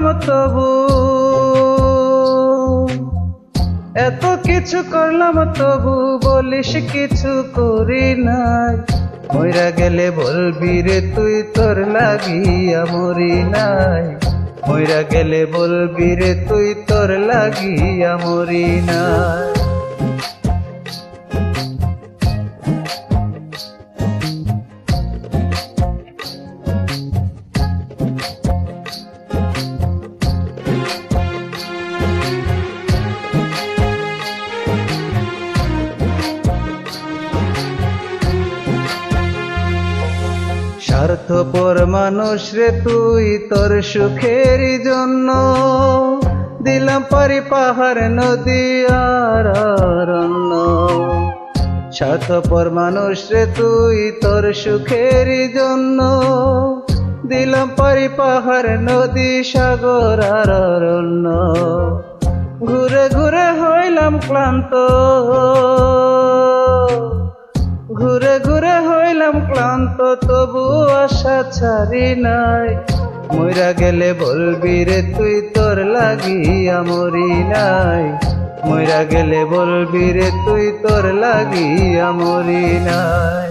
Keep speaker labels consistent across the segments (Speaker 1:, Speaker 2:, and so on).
Speaker 1: নাম তবু। এত কিছু করলাম তবু, বলিস কিছু করি নাই। মইরা গেলে বলবি রে, তুই তোর লাগিয়া মরি নাই। মইরা গেলে বলবি রে, তুই তোর লাগিয়া মরি নাই। স্বার্থপর মানুষ রে তুই তোর সুখের জন্য। দিলাম পারি পাহাড়, নদী আর অরণ্য। স্বার্থপর মানুষ রে তুই তোর সুখের জন্য। দিলাম পারি পাহাড়, নদী, সাগর আর অরণ্য। ঘুরে ঘুরে হইলাম ক্লান্ত। ঘুরে ঘুরে হইলাম ক্লান্ত তবু আশা ছাড়ি নাই। মইরা গেলে বলবি রে, তুই তোর লাগি মরি নাই। মইরা গেলে বলবি রে, তুই তোর লাগি মরি নাই।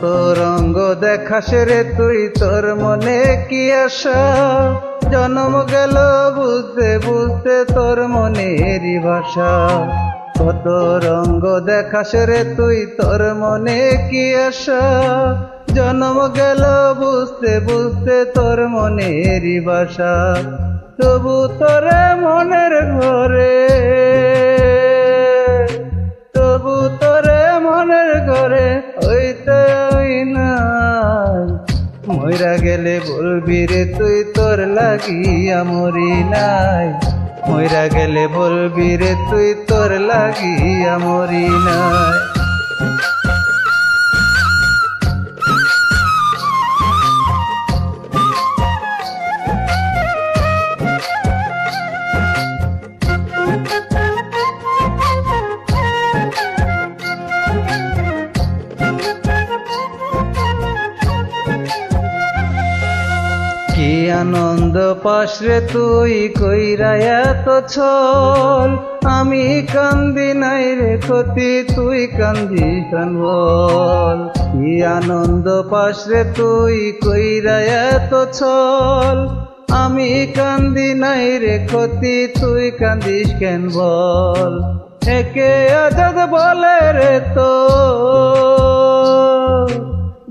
Speaker 1: কত রঙ্গ দেখাস রে তুই, তোর মনে কি আশা? জন্ম গেল বুঝতে বুঝতে তোর মনেরই ভাষা। কত রঙ্গ দেখাস রে তুই, তোর মনে কি আশা? জন্ম গেল বুঝতে বুঝতে তোর মনেরই ভাষা। তবু তোরে মনের ঘরে মইরা গেলে বলবি রে, তুই তোর লাগি মরি নাই। মইরা গেলে বলবি রে, তুই তোর লাগি মরি নাই। আনন্দ পাস রে তুই কইরা এত ছল। আমি কান্দি নাই রে ক্ষতি তুই কান্দি কান বল কি আনন্দ পাস রে তুই কইরা এত ছল। আমি কান্দি নাই রে ক্ষতি তুই কান্দিস কেন বল একে আজাদ বলে রে তো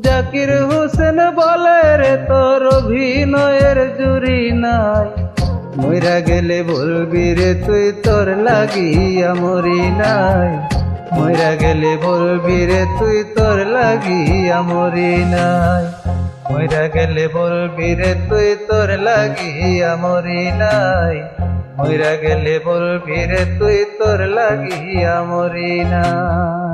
Speaker 1: জাকির হোসেন বলে রে তোর অভিনয়ের জুরি নাই। মইরা গেলে বলবি রে, তুই তোর লাগিয়া মরি নাই মইরা গেলে বলবি রে, তুই তোর লাগিয়া মরি নাই মইরা গেলে বলবি রে, তুই তোর লাগিয়া মরি নাই মইরা গেলে বলবি রে, তুই তোর লাগিয়া মরি নাই